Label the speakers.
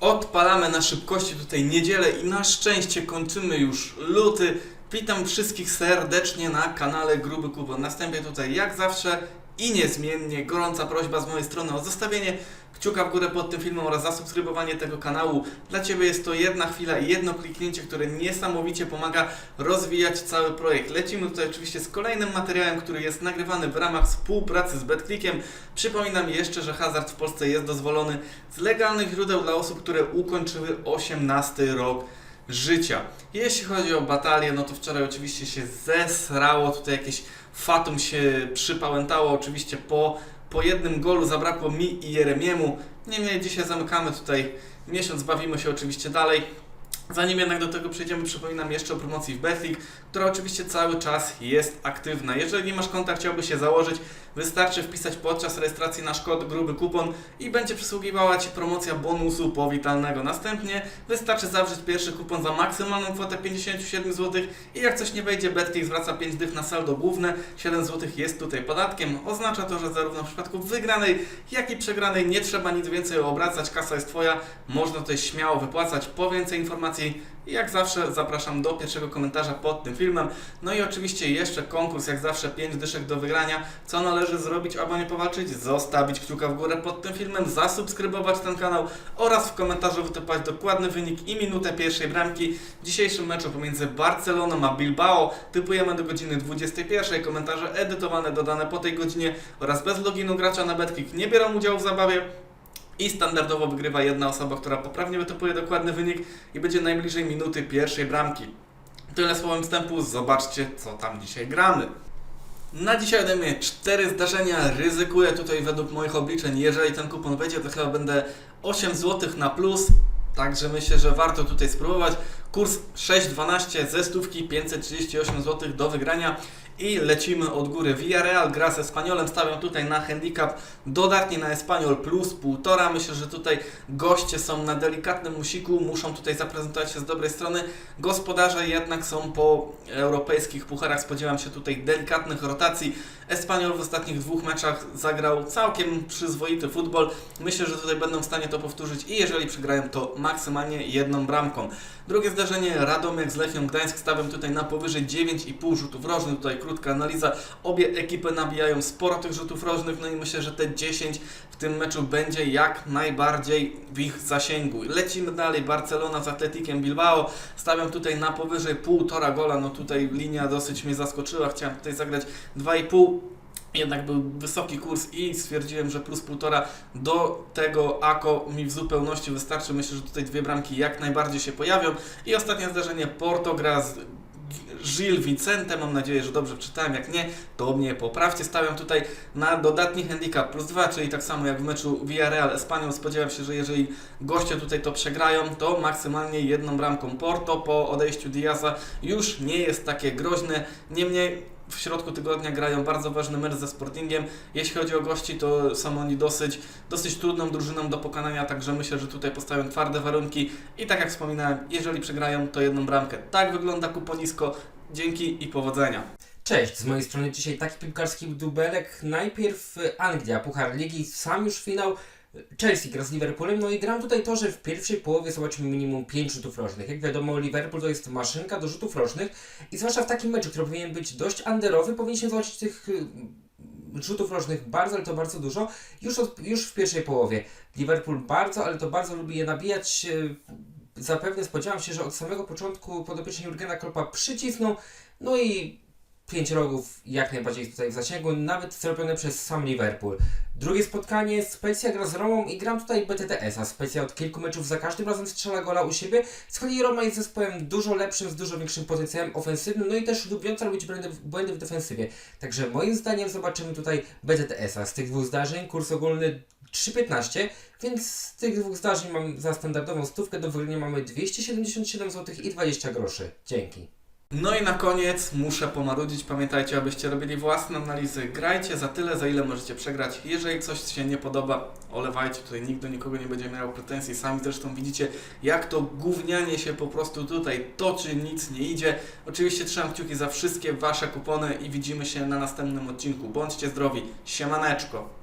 Speaker 1: Odpalamy na szybkości tutaj niedzielę i na szczęście kończymy już luty. Witam wszystkich serdecznie na kanale Gruby Kupon. Następnie tutaj jak zawsze i niezmiennie gorąca prośba z mojej strony o zostawienie kciuka w górę pod tym filmem oraz zasubskrybowanie tego kanału. Dla Ciebie jest to jedna chwila i jedno kliknięcie, które niesamowicie pomaga rozwijać cały projekt. Lecimy tutaj oczywiście z kolejnym materiałem, który jest nagrywany w ramach współpracy z BetClickiem. Przypominam jeszcze, że hazard w Polsce jest dozwolony z legalnych źródeł dla osób, które ukończyły 18 rok życia. Jeśli chodzi o batalię, no to wczoraj oczywiście się zesrało, tutaj jakieś fatum się przypałętało, oczywiście po, po jednym golu zabrakło mi i Jeremiemu. Niemniej dzisiaj zamykamy tutaj miesiąc, bawimy się oczywiście dalej. Zanim jednak do tego przejdziemy, przypominam jeszcze o promocji w Betclick, która oczywiście cały czas jest aktywna. Jeżeli nie masz konta, chciałby się założyć, wystarczy wpisać podczas rejestracji nasz kod gruby kupon i będzie przysługiwała Ci promocja bonusu powitalnego. Następnie wystarczy zawrzeć pierwszy kupon za maksymalną kwotę 57 zł i jak coś nie wejdzie, Betclick zwraca 5 dych na saldo główne, 7 zł jest tutaj podatkiem. Oznacza to, że zarówno w przypadku wygranej, jak i przegranej nie trzeba nic więcej obracać, kasa jest Twoja, można tutaj śmiało wypłacać. Po więcej informacji jak zawsze zapraszam do pierwszego komentarza pod tym filmem. No i oczywiście jeszcze konkurs, jak zawsze 5 dyszek do wygrania. Co należy zrobić, aby nie powalczyć? Zostawić kciuka w górę pod tym filmem, zasubskrybować ten kanał oraz w komentarzu wytypować dokładny wynik i minutę pierwszej bramki. W dzisiejszym meczu pomiędzy Barceloną a Bilbao typujemy do godziny 21. Komentarze edytowane, dodane po tej godzinie oraz bez loginu gracza na BetClick nie biorą udziału w zabawie. I standardowo wygrywa jedna osoba, która poprawnie wytypuje dokładny wynik i będzie najbliżej minuty pierwszej bramki. Tyle słowem wstępu, zobaczcie co tam dzisiaj gramy. Na dzisiaj ode mnie cztery zdarzenia, ryzykuję tutaj według moich obliczeń, jeżeli ten kupon wejdzie to chyba będę 8 zł na plus, także myślę, że warto tutaj spróbować. Kurs 6,12 ze stówki 538 zł do wygrania i lecimy od góry. Villarreal gra z Espaniolem, stawiam tutaj na handicap dodatnie na Espaniol plus 1,5. Myślę, że tutaj goście są na delikatnym musiku, muszą tutaj zaprezentować się z dobrej strony. Gospodarze jednak są po europejskich pucharach, spodziewam się tutaj delikatnych rotacji. Espaniol w ostatnich dwóch meczach zagrał całkiem przyzwoity futbol. Myślę, że tutaj będą w stanie to powtórzyć i jeżeli przegrają to maksymalnie jedną bramką. Drugie zdarzenie, Radomiak z Lechią Gdańsk, stawiam tutaj na powyżej 9,5 rzutów rożnych. Tutaj krótka analiza. Obie ekipy nabijają sporo tych rzutów rożnych, no i myślę, że te 10 w tym meczu będzie jak najbardziej w ich zasięgu. Lecimy dalej, Barcelona z Atletikiem Bilbao. Stawiam tutaj na powyżej 1,5 gola, no tutaj linia dosyć mnie zaskoczyła, chciałem tutaj zagrać 2,5. Jednak był wysoki kurs i stwierdziłem, że plus półtora do tego AKO mi w zupełności wystarczy. Myślę, że tutaj dwie bramki jak najbardziej się pojawią. I ostatnie zdarzenie, Porto gra z Gil Vicente, mam nadzieję, że dobrze czytałem, jak nie, to mnie poprawcie. Stawiam tutaj na dodatni handicap plus 2, czyli tak samo jak w meczu Villarreal Espanyol. Spodziewam się, że jeżeli goście tutaj to przegrają, to maksymalnie jedną bramką Porto po odejściu Diaza już nie jest takie groźne. Niemniej w środku tygodnia grają bardzo ważny mecz ze Sportingiem. Jeśli chodzi o gości, to są oni dosyć, dosyć trudną drużyną do pokonania, także myślę, że tutaj postawią twarde warunki i tak jak wspominałem, jeżeli przegrają, to jedną bramkę. Tak wygląda kuponisko. Dzięki i powodzenia.
Speaker 2: Cześć, z mojej strony dzisiaj taki piłkarski dubelek. Najpierw y, Anglia, Puchar Ligi, sam już finał. Chelsea gra z Liverpoolem, no i gram tutaj to, że w pierwszej połowie zobaczymy minimum 5 rzutów rożnych. Jak wiadomo, Liverpool to jest maszynka do rzutów rożnych i zwłaszcza w takim meczu, który powinien być dość underowy, powinniśmy zobaczyć tych y, rzutów rożnych bardzo, ale to bardzo dużo, już, od, już w pierwszej połowie. Liverpool bardzo, ale to bardzo lubi je nabijać. Zapewne spodziewam się, że od samego początku podopieczni Jurgena Kloppa przycisną, no i pięć rogów jak najbardziej tutaj w zasięgu, nawet zrobione przez sam Liverpool. Drugie spotkanie, Spezia gra z Romą i gram tutaj BTTS, a Spezia od kilku meczów za każdym razem strzela gola u siebie. Z kolei Roma jest zespołem dużo lepszym, z dużo większym potencjałem ofensywnym, no i też lubiąca robić błędy, błędy w defensywie. Także moim zdaniem zobaczymy tutaj BTTS-a. Z tych dwóch zdarzeń kurs ogólny 3,15, więc z tych dwóch zdarzeń mam za standardową stówkę do wygrania mamy 277 zł i 20 groszy. Dzięki.
Speaker 1: No i na koniec muszę pomarudzić. Pamiętajcie, abyście robili własne analizy. Grajcie za tyle, za ile możecie przegrać. Jeżeli coś się nie podoba, olewajcie. Tutaj nikt do nikogo nie będzie miał pretensji. Sami zresztą widzicie, jak to gównianie się po prostu tutaj toczy, nic nie idzie. Oczywiście trzymam kciuki za wszystkie Wasze kupony i widzimy się na następnym odcinku. Bądźcie zdrowi. Siemaneczko.